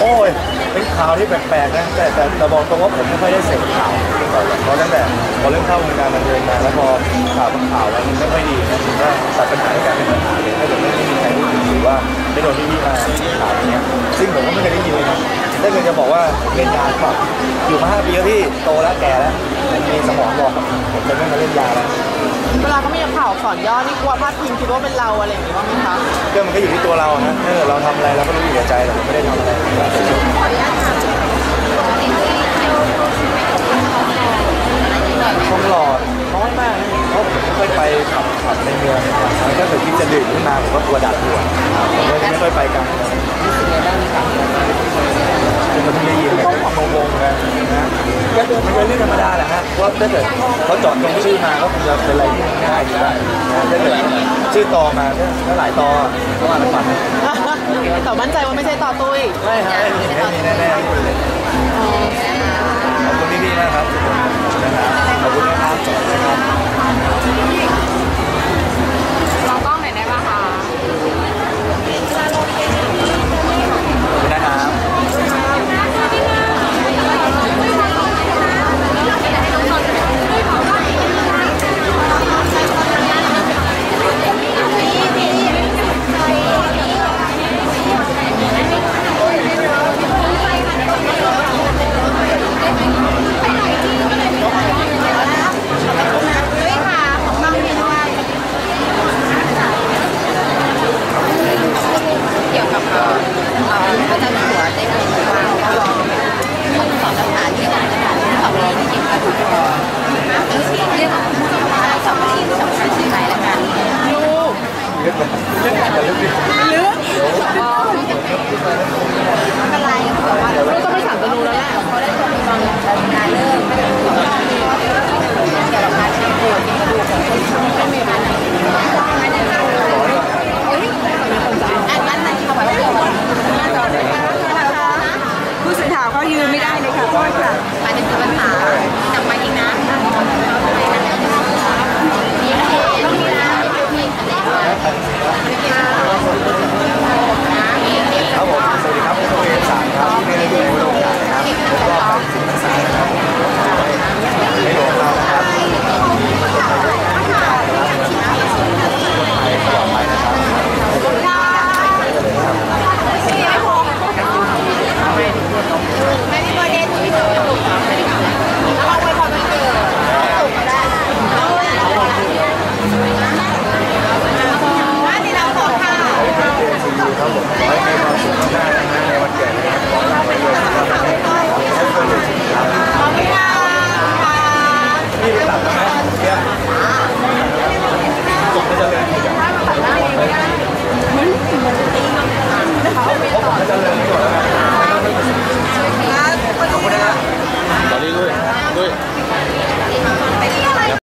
โอ้ย เป็นข่าวที่แปลกๆนะแต่แต่แต่บอกตรงว่าผมไม่ค่อยได้เสพข่าวเพราะตั้งแต่พอเริ่มเข้าวงการบันเทิงมาแล้วพอข่าวบางข่าวแล้วมันไม่ค่อยดีนะผมก็ตัดปัญหาในการเป็นปัญหาเลยถ้าเกิดไม่ ไม่โดนพี่ๆมาข่าวอย่างเงี้ยซึ่งผมก็ไม่เคยได้ยินเลยนะถ้าเกิดจะบอกว่าเล่นยาเปล่าอยู่มาห้าปีแล้วพี่โตแล้วแก่แล้วมีสมองบอกผมจะไม่มาเล่นยาแล้วเวลาเขามีข่าวสอนย่อนี่กลัวพลาดพิงคิดว่าเป็นเราอะไรอย่างงี้บ้างไหมคะก็มันก็อยู่ที่ตัวเรานะถ้าเกิดเราทำอะไรเราก็รู้อยู่กับใจแต่ผมไม่ได้ทำอะไร ไม่ค่อยไปขับขับในเมืองแล้วถ้าเกิดคิดจะดื่มขึ้นมาผมก็กลัวดัดหัวผมก็ไม่ค่อยไปกันคือมันไม่ได้ยินเลยงงๆกันนะก็มันเป็นเรื่องธรรมดาแหละฮะเพราะถ้าเกิดเขาเจอดตรงชื่อมาก็คงจะเป็นอะไรที่ง่ายดีได้นะถ้าเกิดชื่อตอมาก็หลายตอก็ว่ากันไปแต่มั่นใจว่าไม่ใช่ต่อตุ้ยไม่ครับไม่มีไม่มีแน่ๆไม่มีเลยขอบคุณพี่ๆมากครับนะครับ biết là, là lúc đi. Lứa.